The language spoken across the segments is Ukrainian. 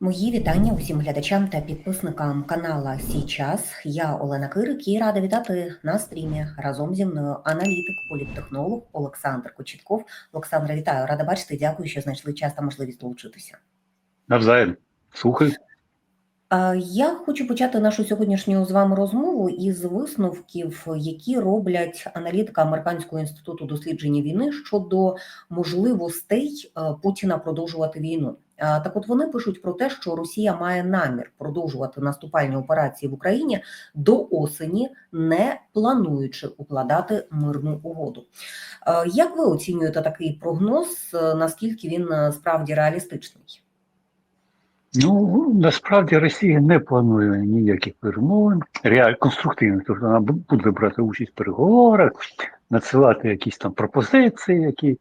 Мої вітання усім глядачам та підписникам канала Січас. Я Олена Кирик і рада вітати на стрімі разом зі мною аналітик, політтехнолог Олександр Кочетков. Олександра, вітаю, рада бачити. Дякую, що знайшли час та можливість долучитися. Навзаєм. Слухай. Я хочу почати нашу сьогоднішню з вами розмову із висновків, які роблять аналітика Американського інституту дослідження війни щодо можливостей е, Путіна продовжувати війну. Так, от вони пишуть про те, що Росія має намір продовжувати наступальні операції в Україні до осені, не плануючи укладати мирну угоду. Е, Як ви оцінюєте такий прогноз? Е, Наскільки він справді реалістичний? Ну, насправді Росія не планує ніяких перемовин, реаль конструктивних. Тобто вона буде брати участь в переговорах, надсилати якісь там пропозиції, які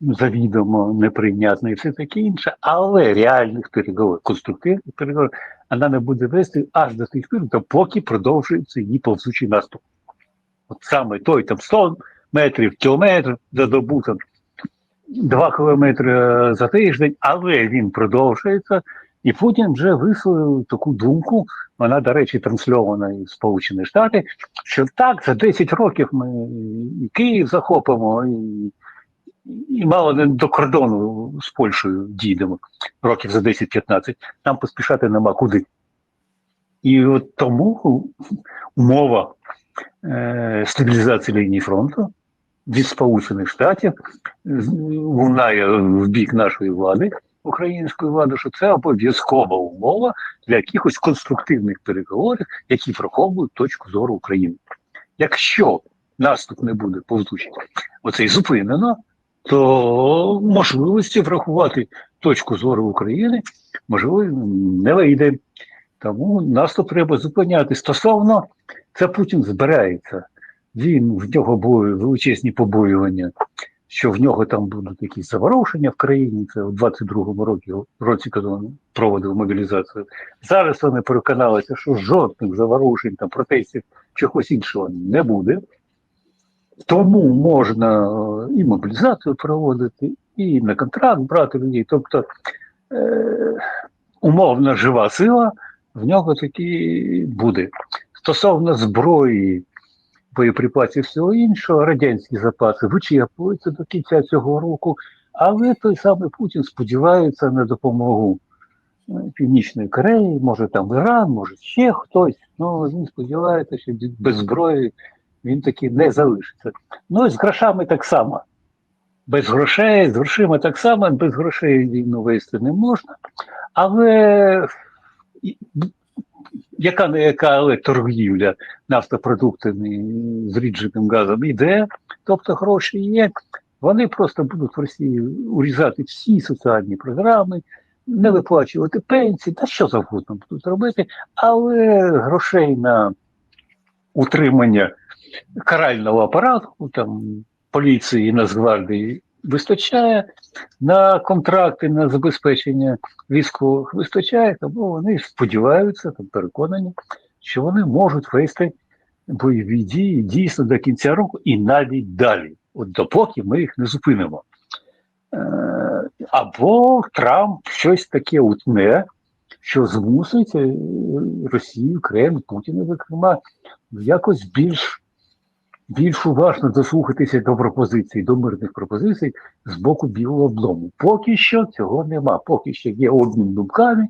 завідомо неприйнятні і все таке інше, але реальних переговорів, конструктивних переговорів вона не буде вести аж до тих пір, допоки продовжується її повзучий наступ. От саме той там 100 метрів, кілометр за добу, там, 2 кілометри е, за тиждень, але він продовжується. І Путін вже висловив таку думку, вона, до речі, трансльована в Сполучені Штати, що так, за 10 років ми і Київ захопимо, і, і мало не до кордону з Польщею дійдемо років за 10-15. Нам поспішати нема куди. І от тому умова е, стабілізації лінії фронту від Сполучених Штатів лунає в бік нашої влади української влади, що це обов'язкова умова для якихось конструктивних переговорів, які враховують точку зору України. Якщо наступ не буде повзучий, оцей зупинено, то можливості врахувати точку зору України можливо не вийде. Тому наступ треба зупиняти. Стосовно це Путін збирається. Він в нього були величезні побоювання що в нього там будуть якісь заворушення в країні. Це у 22-му році, році, коли він проводив мобілізацію. Зараз вони переконалися, що жодних заворушень, там протестів, чогось іншого не буде. Тому можна е, і мобілізацію проводити, і на контракт брати людей. Тобто е, умовна жива сила в нього таки буде. Стосовно зброї, боєприпасів всього іншого, радянські запаси вичерпуються до кінця цього року, але той самий Путін сподівається на допомогу е, Північної Кореї, може там Іран, може ще хтось. Ну він сподівається, що без зброї він таки не залишиться. Ну і з грошами так само. Без грошей, з грошима так само, без грошей війну вести не можна. Але яка не яка але торгівля нафтопродуктами зрідженим газом іде, тобто гроші є. Вони просто будуть в Росії урізати всі соціальні програми, не виплачувати пенсії, та що завгодно будуть робити, але грошей на утримання карального апарату, там поліції, Нацгвардії вистачає, на контракти на забезпечення військових вистачає, тому вони сподіваються, там переконані, що вони можуть вести бойові дії дійсно до кінця року і навіть далі, от допоки ми їх не зупинимо. Е, Або Трамп щось таке утне, що змусить е, Росію, Кремль, Путіна, зокрема, якось більш більш уважно дослухатися до пропозицій, до мирних пропозицій з боку Білого дому. Поки що цього нема. Поки що є обмін думками,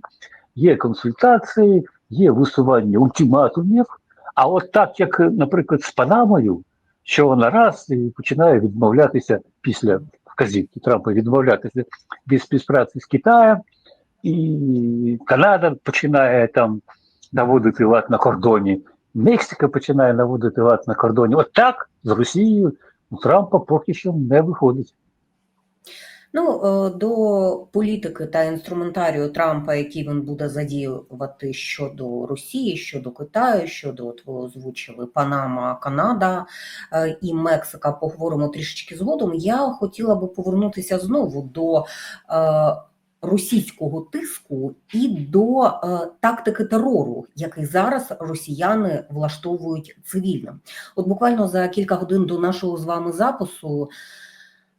є консультації, є висування ультиматумів. А от так, як, наприклад, з Панамою, що вона раз і починає відмовлятися після вказівки Трампа відмовлятися від співпраці з Китаєм, і Канада починає там наводити лад на кордоні. Мексика починає наводити лад на кордоні. От так з Росією у Трампа поки що не виходить. Ну, е, до політики та інструментарію Трампа, який він буде задіювати щодо Росії, щодо Китаю, щодо от ви озвучили Панама, Канада е, і Мексика, поговоримо трішечки згодом. Я хотіла би повернутися знову до е, російського тиску і до е, тактики терору, який зараз росіяни влаштовують цивільно. От буквально за кілька годин до нашого з вами запису.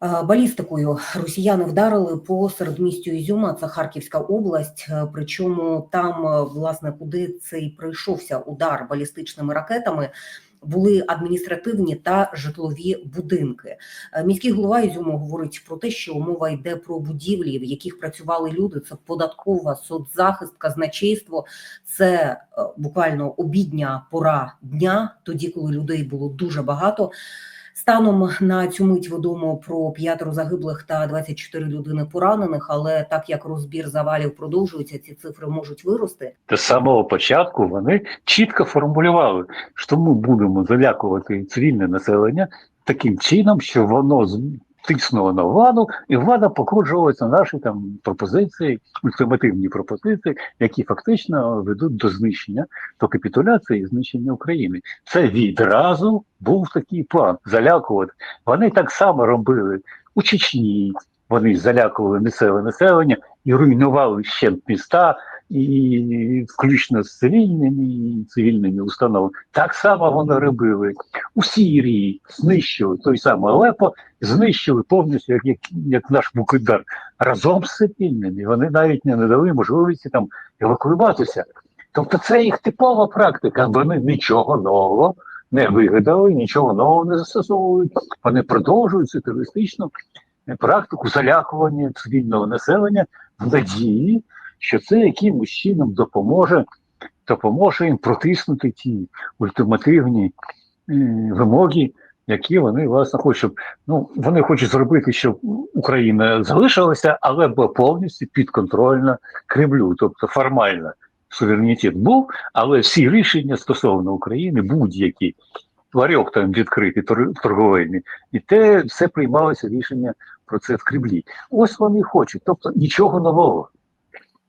Е, Балістикою росіяни вдарили по середмістю Ізюма, це Харківська область. е, Причому там, власне, куди цей прийшовся удар балістичними ракетами, були адміністративні та житлові будинки. Е, Міський голова Ізюму говорить про те, що мова йде про будівлі, в яких працювали люди. Це податкова, соцзахист, казначейство. Це е, буквально обідня пора дня, тоді, коли людей було дуже багато. Станом на цю мить відомо про п'ятеро загиблих та 24 людини поранених. Але так як розбір завалів продовжується, ці цифри можуть вирости. З самого початку вони чітко формулювали, що ми будемо залякувати цивільне населення таким чином, що воно тиснуло на владу, і влада покружувалася на наші там пропозиції, ультимативні пропозиції, які фактично ведуть до знищення, до капітуляції і знищення України. Це відразу був такий план залякувати. Вони так само робили у Чечні. Вони залякували місцеве населення і руйнували ще міста, і включно з цивільними і цивільними установами. Так само вони робили у Сірії, знищили той самий Алепо, знищили повністю, як, як, як наш Букидар, разом з цивільними. Вони навіть не надали можливості там евакуюватися. Тобто це їх типова практика. Вони нічого нового не вигадали, нічого нового не застосовують. Вони продовжують цю терористичну практику залякування цивільного населення в надії, що це якимось чином допоможе, допоможе їм протиснути ті ультимативні е, вимоги, які вони власне хочуть. Ну, вони хочуть зробити, щоб Україна залишилася, але була повністю підконтрольна Кремлю, тобто формально. Суверенітет був, але всі рішення стосовно України, будь-які ларьок там відкритий тор- торговельний, і те все приймалося рішення про це в Кремлі. Ось вони хочуть, тобто нічого нового.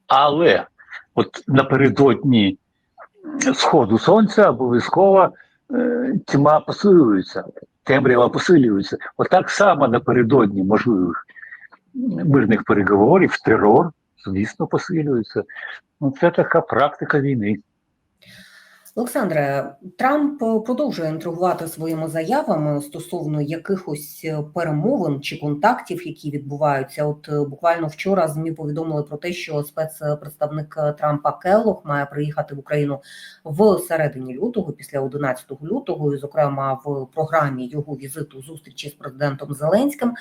Але от напередодні сходу сонця обов'язково е, тьма посилюється, темрява посилюється. Отак само напередодні можливих мирних переговорів терор, звісно, посилюється. Ну, це така практика війни. Олександре, Трамп продовжує інтригувати своїми заявами стосовно якихось перемовин чи контактів, які відбуваються. От е, буквально вчора змі повідомили про те, що спецпредставник Трампа Келлог має приїхати в Україну в середині лютого, після 11 лютого, і зокрема в програмі його візиту зустрічі з президентом Зеленським.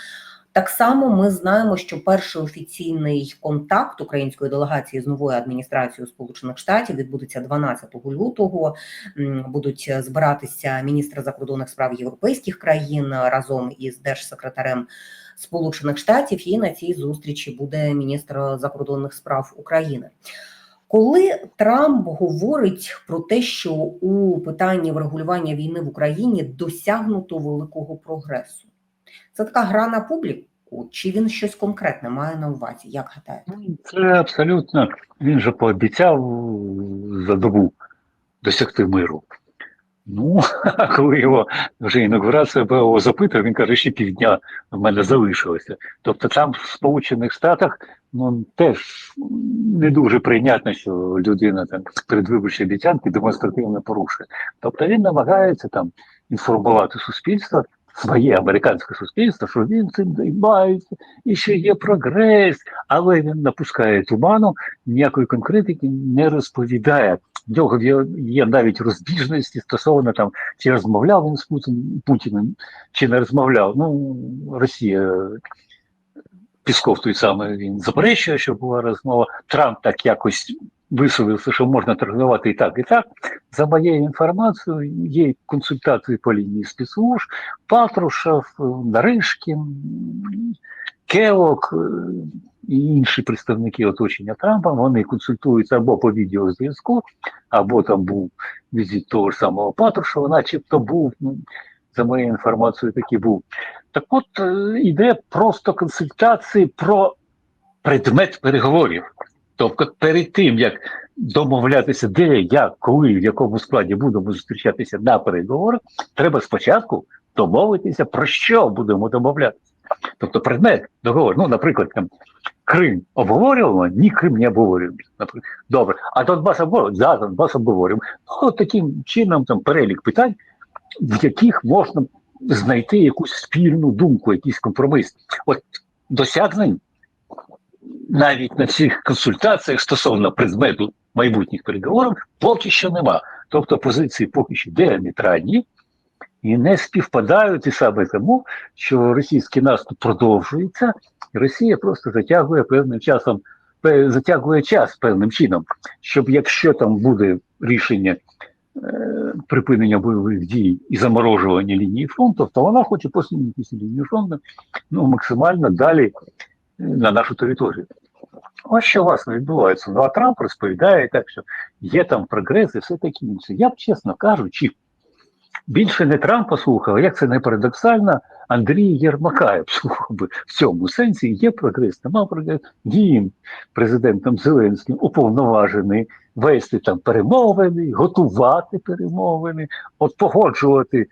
Так само ми знаємо, що перший офіційний контакт української делегації з новою адміністрацією Сполучених Штатів відбудеться 12 лютого. Будуть збиратися міністри закордонних справ європейських країн разом із держсекретарем Сполучених Штатів. І на цій зустрічі буде міністр закордонних справ України. Коли Трамп говорить про те, що у питанні врегулювання війни в Україні досягнуто великого прогресу, це така гра на публіку, чи він щось конкретне має на увазі? Як гадаєте? Ну, Це абсолютно. Він же пообіцяв за добу досягти миру. Ну, а коли його вже інаугурація БО запитав, він каже, ще півдня в мене залишилося. Тобто там в Сполучених Штатах ну, теж не дуже прийнятно, що людина там передвиборчі обіцянки демонстративно порушує. Тобто він намагається там інформувати суспільство, своє американське суспільство, що він цим займається, і що є прогрес, але він напускає туману, ніякої конкретики не розповідає. В нього є, навіть розбіжності стосовно там, чи розмовляв він з Путін, Путіним, чи не розмовляв. Ну, Росія, Пісков той самий він заперечує, що була розмова. Трамп так якось висловився, що можна торгувати і так, і так. За моєю інформацією, є консультації по лінії спецслужб, Патрушев, Наришкін, Келок е, і інші представники оточення Трампа, вони консультуються або по відеозв'язку, або там був візит того ж самого Патрушева, начебто був, ну, за моєю інформацією, такий був. Так от е, йде просто консультації про предмет переговорів. Тобто перед тим, як домовлятися, де, як, коли, в якому складі будемо зустрічатися на переговорах, треба спочатку домовитися, про що будемо домовлятися. Тобто предмет договору. Ну, наприклад, там Крим обговорюємо, ні, Крим не обговорюємо. Наприклад. Добре, а Донбас обговорюємо, да, Донбас обговорюємо. Ну, таким чином там перелік питань, в яких можна знайти якусь спільну думку, якийсь компроміс. От досягнень навіть на цих консультаціях стосовно предмету майбутніх переговорів поки що нема. Тобто позиції поки що діаметральні і не співпадають і саме тому, що російський наступ продовжується, і Росія просто затягує певним часом, затягує час певним чином, щоб якщо там буде рішення е, припинення бойових дій і заморожування лінії фронту, то вона хоче посунути лінію фронту ну, максимально далі на нашу територію. Ось що власне відбувається. Ну а Трамп розповідає так, що є там прогрес і все таке інше. Я б, чесно кажучи, більше не Трампа слухав, як це не парадоксально, Андрія Єрмака я б слухав би в цьому сенсі. Є прогрес, нема прогрес. Він президентом Зеленським уповноважений вести там перемовини, готувати перемовини, от погоджувати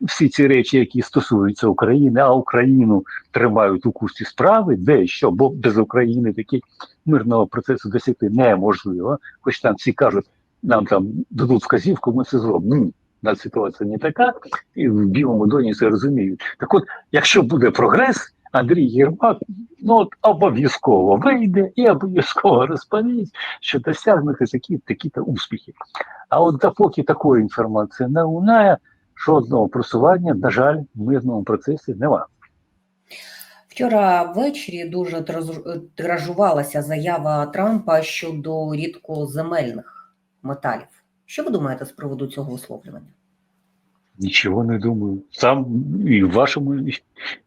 всі ці речі, які стосуються України, а Україну тримають у курсі справи, де що, бо без України такі мирного процесу досягти неможливо. Хоч там всі кажуть, нам там дадуть вказівку, ми це зробимо. Ні, у нас ситуація не така, і в Білому доні це розуміють. Так от, якщо буде прогрес, Андрій Єрмак ну от обов'язково вийде і обов'язково розповість, що досягнути такі такі-то успіхи. А от допоки такої інформації не лунає, жодного просування, на жаль, в мирному процесі немає. Вчора ввечері дуже тираж- тиражувалася заява Трампа щодо рідкоземельних металів. Що ви думаєте з приводу цього висловлювання? Нічого не думаю. Сам і в вашому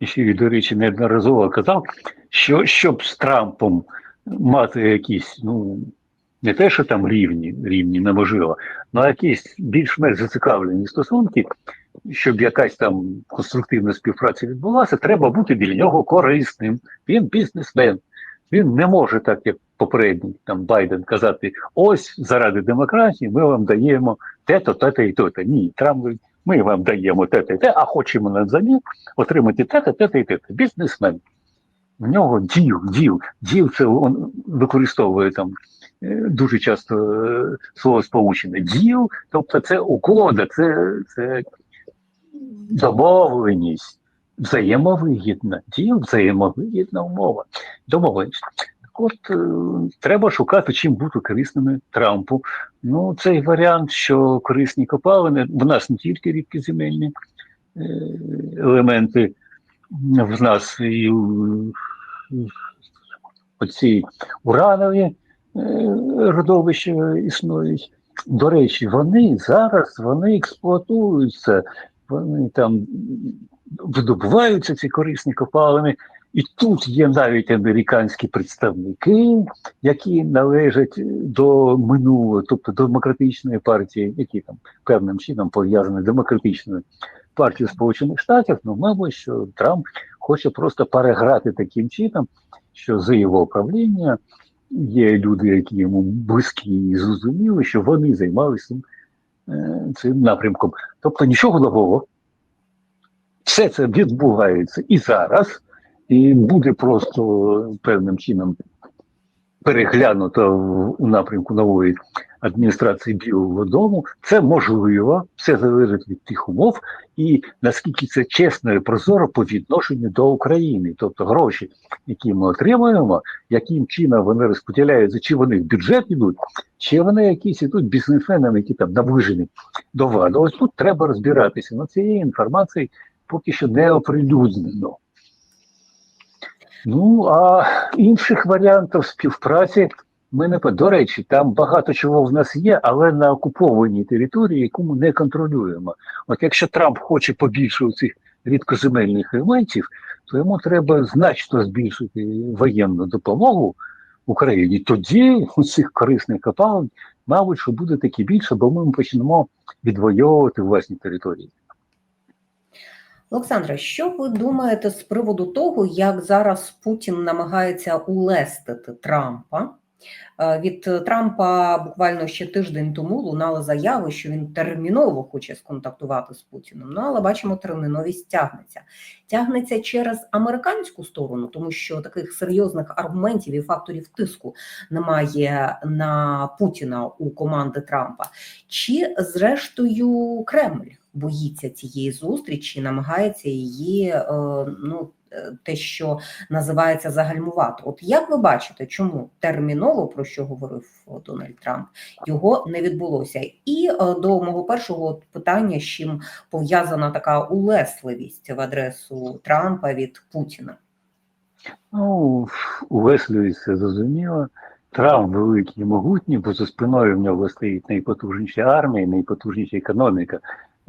ефірі, до речі, неодноразово казав, що щоб з Трампом мати якісь, ну не те, що там рівні, рівні неможливо, але якісь більш-менш зацікавлені стосунки, щоб якась там конструктивна співпраця відбулася, треба бути біля нього корисним. Він бізнесмен. Він не може, так як попередній там Байден казати: ось заради демократії ми вам даємо те-то, те-то і то-то. Ні, Трамп говорить, ми вам даємо те-то і те, а хочемо навзамін отримати те-то, те-то і те-то. Бізнесмен. В нього діл, діл, діл це він використовує там дуже часто е, слово сполучене. Діл, тобто це угода, це, це домовленість, взаємовигідна, діл, взаємовигідна умова, домовленість. От е, треба шукати, чим бути корисними Трампу. Ну, цей варіант, що корисні копалини, в нас не тільки рідкоземельні е, елементи, в нас і оці уранові е, родовища існують. До речі, вони зараз вони експлуатуються, вони там видобуваються ці корисні копалини. І тут є навіть американські представники, які належать до минулого, тобто до демократичної партії, які там певним чином пов'язані з демократичною партією Сполучених Штатів. Ну, мабуть, що Трамп хоче просто переграти таким чином, що за його правління є люди, які йому близькі і зрозуміли, що вони займалися цим, е, напрямком. Тобто нічого нового. Все це відбувається і зараз, і буде просто певним чином переглянуто в- у напрямку нової адміністрації Білого Дому. Це можливо, все залежить від тих умов, і наскільки це чесно і прозоро по відношенню до України, тобто гроші, які ми отримуємо, яким чином вони розподіляються, чи вони в бюджет йдуть, чи вони якісь ідуть бізнесменам, які там наближені до влади. Ось тут треба розбиратися. Ну цієї інформації поки що не оприлюднено. Ну а інших варіантів співпраці ми не до речі, там багато чого в нас є, але на окупованій території, яку ми не контролюємо. От якщо Трамп хоче побільше цих рідкоземельних елементів, то йому треба значно збільшити воєнну допомогу Україні. Тоді у цих корисних копалин, мабуть, що буде таки більше, бо ми почнемо відвоювати власні території. Олександре, що ви думаєте з приводу того, як зараз Путін намагається улестити Трампа? Е, Від Трампа буквально ще тиждень тому лунали заяви, що він терміново хоче сконтактувати з Путіним. Ну але бачимо, терміновість тягнеться. Тягнеться через американську сторону, тому що таких серйозних аргументів і факторів тиску немає на Путіна у команди Трампа. Чи зрештою Кремль боїться цієї зустрічі, намагається її е, ну. Е, Те, що називається загальмувати. От як ви бачите, чому терміново про що говорив Дональд Трамп, його не відбулося? І е, до мого першого питання, з чим пов'язана така улесливість в адресу Трампа від Путіна. Ну, увесливість це зрозуміло. Трамп великий і могутній, бо за спиною в нього стоїть найпотужніша армія, найпотужніша економіка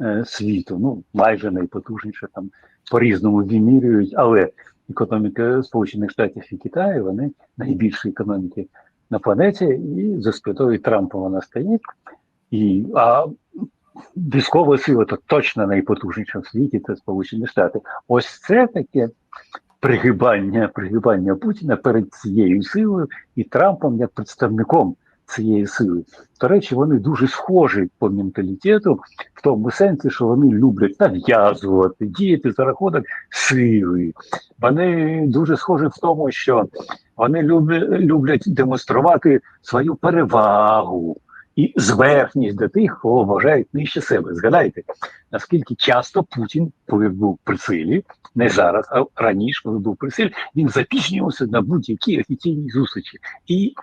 е, світу. Ну, майже найпотужніша там по-різному вимірюють, але економіка Сполучених Штатів і Китаю вони найбільші економіки на планеті, і за спиною Трампа вона стоїть. І, а військова сила то точно найпотужніша в світі, це Сполучені Штати. Ось це таке пригибання, пригибання Путіна перед цією силою і Трампом як представником цієї сили. До речі, вони дуже схожі по менталітету, в тому сенсі, що вони люблять нав'язувати, діяти за рахунок сили. Вони дуже схожі в тому, що вони люблять, демонструвати свою перевагу. І зверхність до тих, кого вважають нижче себе. Згадайте, наскільки часто Путін, був при силі, не зараз, а раніше, коли був при силі, він запізнювався на будь-які офіційні зустрічі і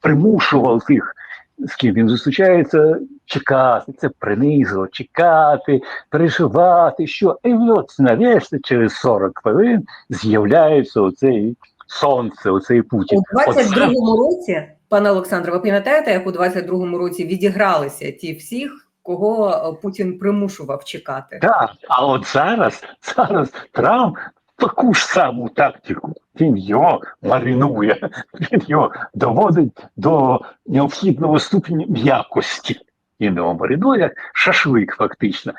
примушував тих, з ким він зустрічається, чекати. Це принизило, чекати, переживати, що і от нарешті через 40 хвилин з'являється оцей сонце, оцей Путін. У 22-му році, пане Олександре, ви пам'ятаєте, як у 22-му році відігралися ті всіх, кого Путін примушував чекати? Так, а от зараз, зараз Трамп таку ж саму тактику. Він його маринує, він його доводить до необхідного ступеня м'якості. І не маринує, шашлик, фактично,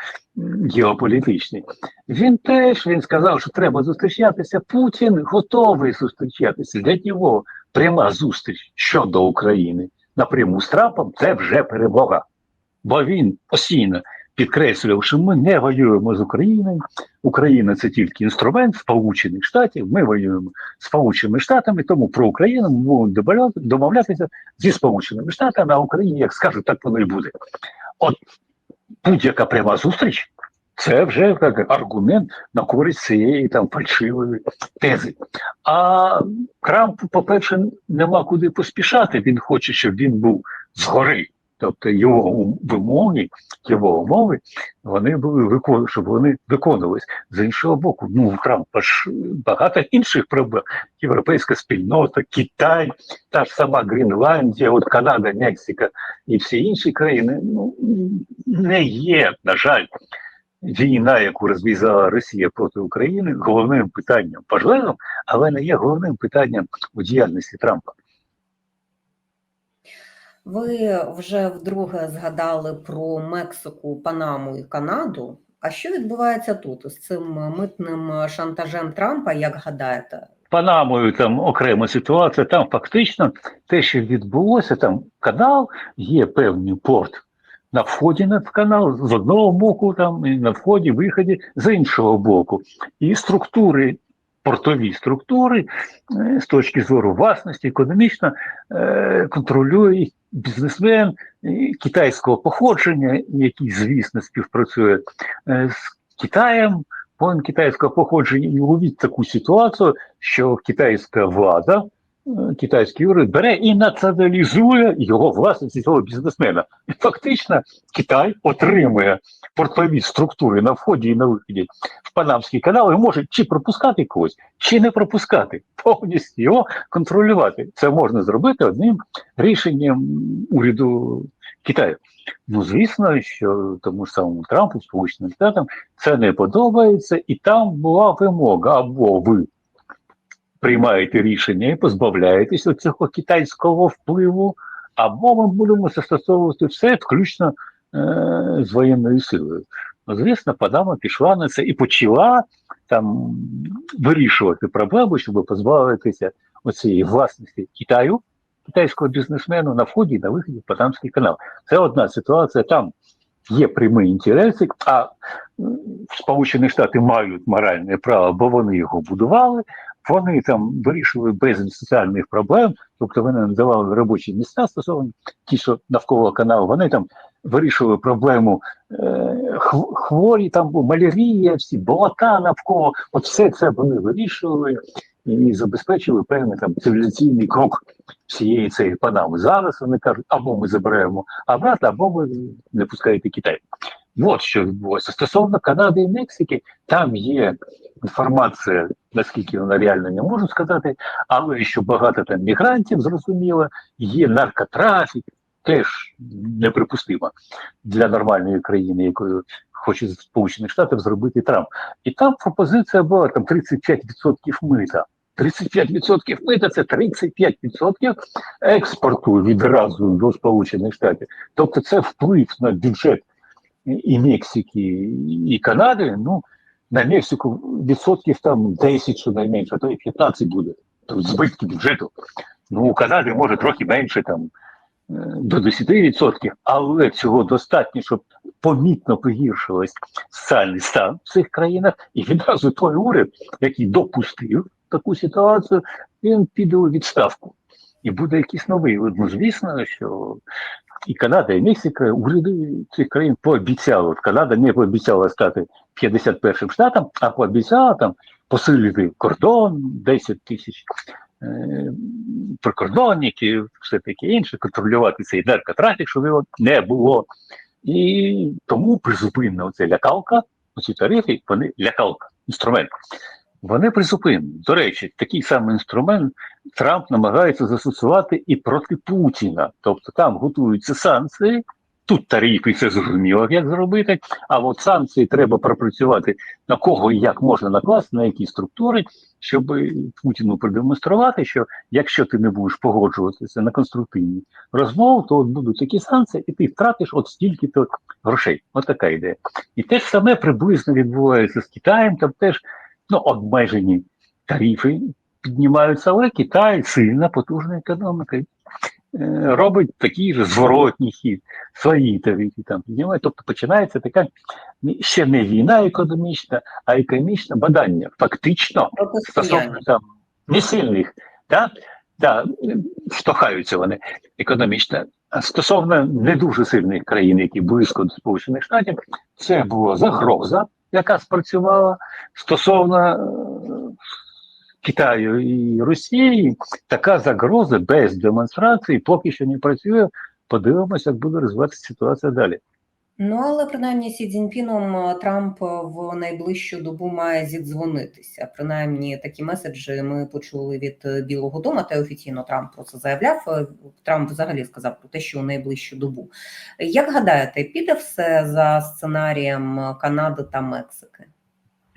геополітичний. Він теж він сказав, що треба зустрічатися. Путін готовий зустрічатися. Для нього пряма зустріч щодо України напряму з Трампом це вже перемога. Бо він постійно підкреслював, що ми не воюємо з Україною. Україна це тільки інструмент Сполучених Штатів. Ми воюємо з Сполученими Штатами, тому про Україну ми будемо домовлятися зі Сполученими Штатами, а Україні, як скажуть, так воно і буде. От будь-яка пряма зустріч. Це вже як аргумент на користь цієї там фальшивої тези. А Трампу, по-перше, нема куди поспішати. Він хоче, щоб він був згори. Тобто його вимоги, його умови, вони були викон... щоб вони виконувались. З іншого боку, ну у Трампа ж багато інших проблем. Європейська спільнота, Китай, та ж сама Гренландія, от Канада, Мексика і всі інші країни ну не є, на жаль, війна, яку розв'язала Росія проти України, головним питанням важливим, але не є головним питанням у діяльності Трампа. Ви вже вдруге згадали про Мексику, Панаму і Канаду. А що відбувається тут з цим митним шантажем Трампа, як гадаєте? Панамою там окрема ситуація. Там фактично те, що відбулося, там канал, є певний порт на вході на канал з одного боку, там і на вході, виході з іншого боку. І структури, портові структури з точки зору власності, економічно контролює бізнесмен китайського походження, який, звісно, співпрацює з Китаєм. Він китайського походження і увіть таку ситуацію, що китайська влада, китайський уряд бере і націоналізує його власність цього бізнесмена. І фактично Китай отримує портові структури на вході і на виході в Панамський канал і може чи пропускати когось, чи не пропускати, повністю його контролювати. Це можна зробити одним рішенням уряду Китаю. Ну, звісно, що тому ж самому Трампу, Сполученим Штатам, це не подобається, і там була вимога, або ви приймаєте рішення і позбавляєтеся цього китайського впливу, або ми будемо застосовувати все, включно е- з воєнною силою. Ну, звісно, Панама пішла на це і почала там вирішувати проблему, щоб позбавитися оцієї власності Китаю китайського бізнесмену на вході і на виході в Панамський канал. Це одна ситуація. Там є прямі інтереси, а Сполучені Штати мають моральне право, бо вони його будували. Вони там вирішили без соціальних проблем, тобто вони надавали робочі місця стосовно ті, що навколо каналу, вони там вирішували проблему е, хворі, там малярія, всі болота навколо. От все це вони вирішували і забезпечили певний там цивілізаційний крок всієї цієї панами. Зараз вони кажуть, або ми забираємо обратно, або ви не пускаєте Китай. От що відбулося. Стосовно Канади і Мексики, там є інформація, наскільки вона реально не можу сказати, але що багато там мігрантів, зрозуміло, є наркотрафік, теж неприпустимо для нормальної країни, якою хоче з Сполучених Штатів зробити Трамп. І там пропозиція була там 35% мита. 35% мита це 35% експорту відразу до Сполучених Штатів. Тобто це вплив на бюджет і Мексики, і Канади. Ну на Мексику відсотків там 10 щонайменше, а то і 15 буде. Тобто збитки бюджету. Ну, у Канади може трохи менше там е, до 10%, але цього достатньо, щоб помітно погіршилось соціальний стан в цих країнах, і відразу той уряд, який допустив таку ситуацію, він піде у відставку. І буде якийсь новий. Ну, звісно, що і Канада, і Мексика, уряди цих країн пообіцяли. Канада не пообіцяла стати 51-м штатом, а пообіцяла там посилити кордон, 10 тисяч е, прикордонників, все таке інше, контролювати цей наркотрафік, щоб його не було. І тому призупинена оця лякалка, оці тарифи, вони лякалка, інструмент. Вони призупинені. До речі, такий самий інструмент Трамп намагається застосувати і проти Путіна. Тобто там готуються санкції, тут тарифи, це зрозуміло, як зробити. А от санкції треба пропрацювати на кого і як можна накласти, на які структури, щоб Путіну продемонструвати, що якщо ти не будеш погоджуватися на конструктивні розмови, то от будуть такі санкції, і ти втратиш от стільки-то грошей. От така ідея. І те ж саме приблизно відбувається з Китаєм, там теж ну, обмежені тарифи піднімаються, але Китай сильна, потужна економіка. е, Робить такий же зворотній хід, свої тарифи там піднімає. Тобто починається така ще не війна економічна, а економічне бадання. Фактично, стосовно там не сильних, да? Да, штовхаються вони економічно. А стосовно не дуже сильних країн, які близько до Сполучених Штатів, це була загроза, яка спрацювала стосовно е, Китаю і Росії. Така загроза без демонстрації поки що не працює. Подивимося, як буде розвиватися ситуація далі. Ну, але принаймні Сі Цзіньпіном е, Трамп в найближчу добу має зідзвонитися. Принаймні такі меседжі ми почули від е, Білого Дому, та офіційно Трамп про це заявляв. Е, Трамп взагалі сказав про те, що у найближчу добу. Як гадаєте, піде все за сценарієм Канади та Мексики?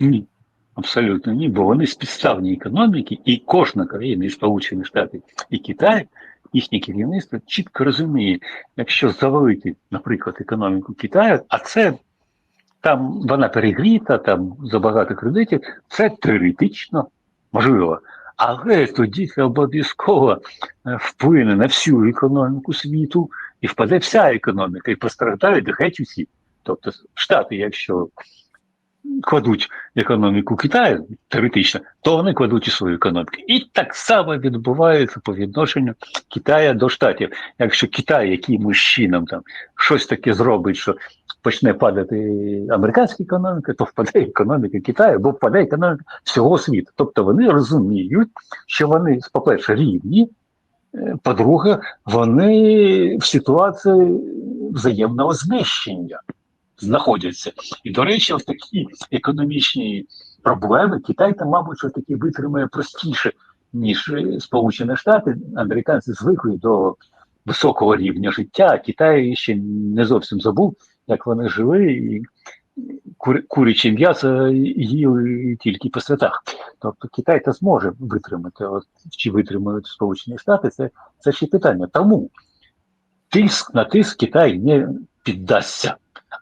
Ні, абсолютно ні, бо вони співставні економіки, і кожна країна, і Сполучені Штати, і Китай, їхнє керівництво чітко розуміє, якщо завалити, наприклад, економіку Китаю, а це там вона перегріта, там забагато кредитів, це теоретично можливо. Але тоді це обов'язково е, вплине на всю економіку світу, і впаде вся економіка, і постраждають геть усі. Тобто Штати, якщо кладуть економіку Китаю теоретично, то вони кладуть і свою економіку. І так само відбувається по відношенню Китаю до Штатів. Якщо Китай якимось чином там щось таке зробить, що почне падати американська економіка, то впаде економіка Китаю, бо впаде економіка всього світу. Тобто вони розуміють, що вони, по-перше, рівні. е, По-друге, вони в ситуації взаємного знищення знаходяться. І, до речі, ось такі економічні проблеми Китай там, мабуть, що таки витримає простіше, ніж Сполучені Штати. Американці звикли до високого рівня життя, Китай ще не зовсім забув, як вони жили, і кур, куряче м'ясо їли тільки по святах. Тобто Китай та зможе витримати, от, чи витримають Сполучені Штати, це, це ще питання. Тому тиск на тиск Китай не піддасться.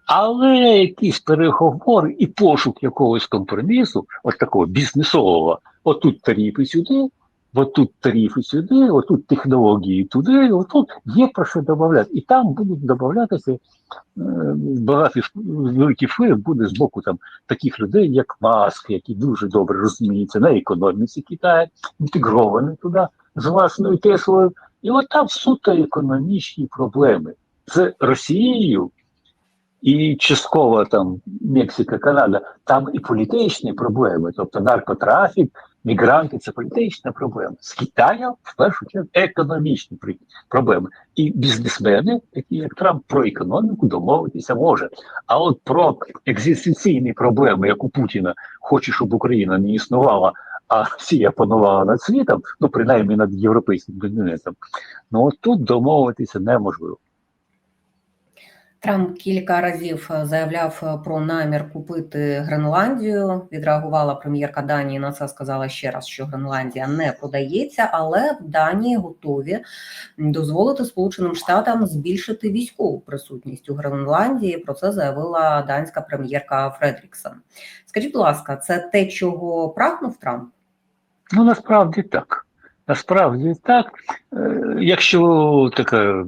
Але якісь переговори і пошук якогось компромісу, от такого бізнесового, отут тарифи сюди, отут тарифи сюди, отут технології туди, отут є про що додати. І там будуть додатися е, багато великих фірм буде з боку там таких людей, як Маск, які дуже добре розуміються на економіці Китаю, інтегровані туди з власною Теслою. І от там суто економічні проблеми. з Росією і частково там Мексика, Канада, там і політичні проблеми, тобто наркотрафік, мігранти це політична проблема. З Китаєм в першу чергу економічні проблеми. І бізнесмени, такі як Трамп, про економіку домовитися може. А от про екзистенційні проблеми, як у Путіна, хоче, щоб Україна не існувала, а Росія панувала над світом, ну принаймні над європейським континентом, ну от тут домовитися неможливо. Трамп кілька разів е, заявляв е, про намір купити Гренландію. Відреагувала прем'єрка Данії на це. Сказала ще раз, що Гренландія не продається, але в Данії готові дозволити Сполученим Штатам збільшити військову присутність у Гренландії. Про це заявила данська прем'єрка Фредріксон. Скажіть, будь ласка, це те, чого прагнув Трамп? Ну насправді так. Насправді так. Е, Якщо таке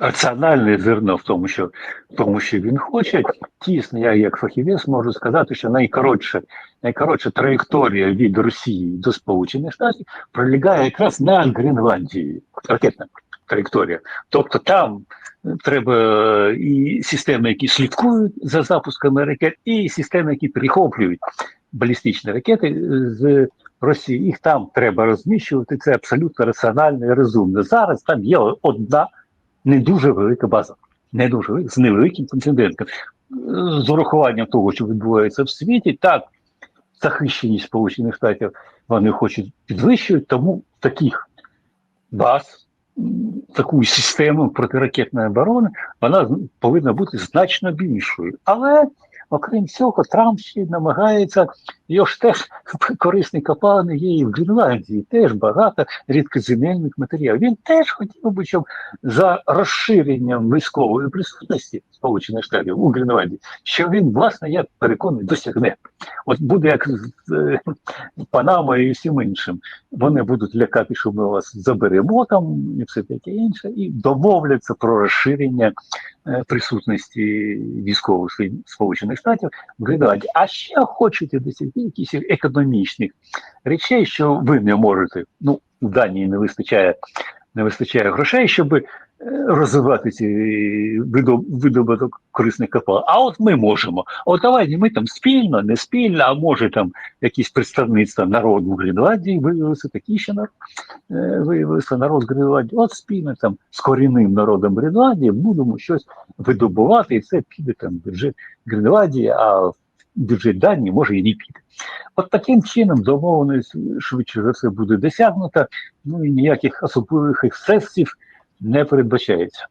раціональне зерно в тому, що тому, що він хоче, тісно, я як фахівець можу сказати, що найкоротша, найкоротша траєкторія від Росії до Сполучених Штатів пролягає якраз на Гренландії. Ракетна траєкторія. Тобто там треба і системи, які слідкують за запусками ракет, і системи, які перехоплюють балістичні ракети з Росії. Їх там треба розміщувати. Це абсолютно раціонально і розумно. Зараз там є одна не дуже велика база, не дуже з невеликим контингентом. З урахуванням того, що відбувається в світі, так захищеність Сполучених Штатів вони хочуть підвищувати, тому таких баз, таку систему протиракетної оборони, вона повинна бути значно більшою. Але окрім цього, Трамп ще намагається, його ж теж корисні копалини є і в Гренландії, теж багато рідкоземельних матеріалів. Він теж хотів би, щоб за розширенням військової присутності Сполучених Штатів у Гренландії, що він, власне, я переконаний, досягне. От буде як з е, Панамою і всім іншим. Вони будуть лякати, що ми вас заберемо там і все таке інше, і домовляться про розширення е, присутності військових Сполучених Штатів в Гренландії. А ще хочете досягти якісь економічних речей, що ви не можете. Ну, у Данії не вистачає, не вистачає грошей, щоб розвивати ці видобуток корисних копалин. А от ми можемо. От давайте ми там спільно, не спільно, а може там якісь представництва народу в Гренландії виявилося такі ще народ, е, виявилося народ Гренландії. От спільно там з корінним народом Гренландії будемо щось видобувати, і це піде там бюджет Гренландії, а бюджет Данії може і не піде. От таким чином домовленість швидше за все буде досягнута, ну і ніяких особливих ексцесів не передбачається.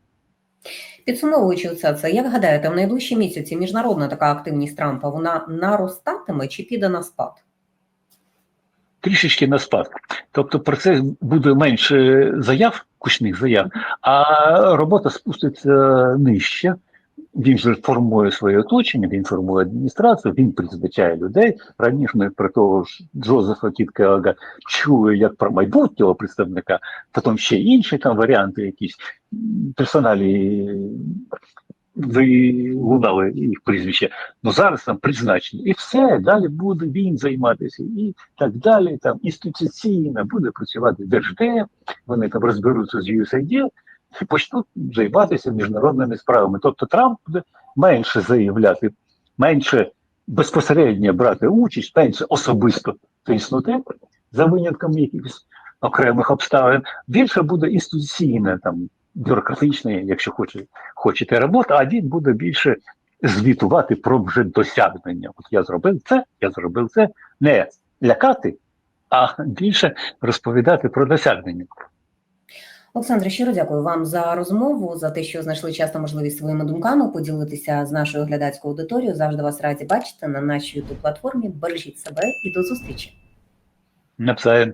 Підсумовуючи все це, як гадаєте, в найближчі місяці міжнародна така активність Трампа вона наростатиме чи піде на спад? трішечки на спад. Тобто про це буде менше заяв, кучних заяв, а робота спуститься нижче. Він же формує своє оточення, він формує адміністрацію, він призначає людей. Раніше ми про того ж Джозефа Кіткелега чули як про майбутнього представника, потім ще інші там варіанти, якісь персоналі ви лунали їх прізвища. Ну зараз там призначені. І все, далі буде він займатися, і так далі. Там інституційно буде працювати Держдеп, вони там розберуться з USAID і почнуть займатися міжнародними справами. Тобто Трамп буде менше заявляти, менше безпосередньо брати участь, менше особисто тиснути за винятком якихось окремих обставин. Більше буде інституційна там бюрократична, якщо хоче, хочете робота, а він буде більше звітувати про вже досягнення. От я зробив це, я зробив це, не лякати, а більше розповідати про досягнення. Олександре, щиро дякую вам за розмову, за те, що знайшли час та можливість своїми думками поділитися з нашою глядацькою аудиторією. Завжди вас раді бачити на нашій youtube платформі. Бережіть себе і до зустрічі. Навзаєм.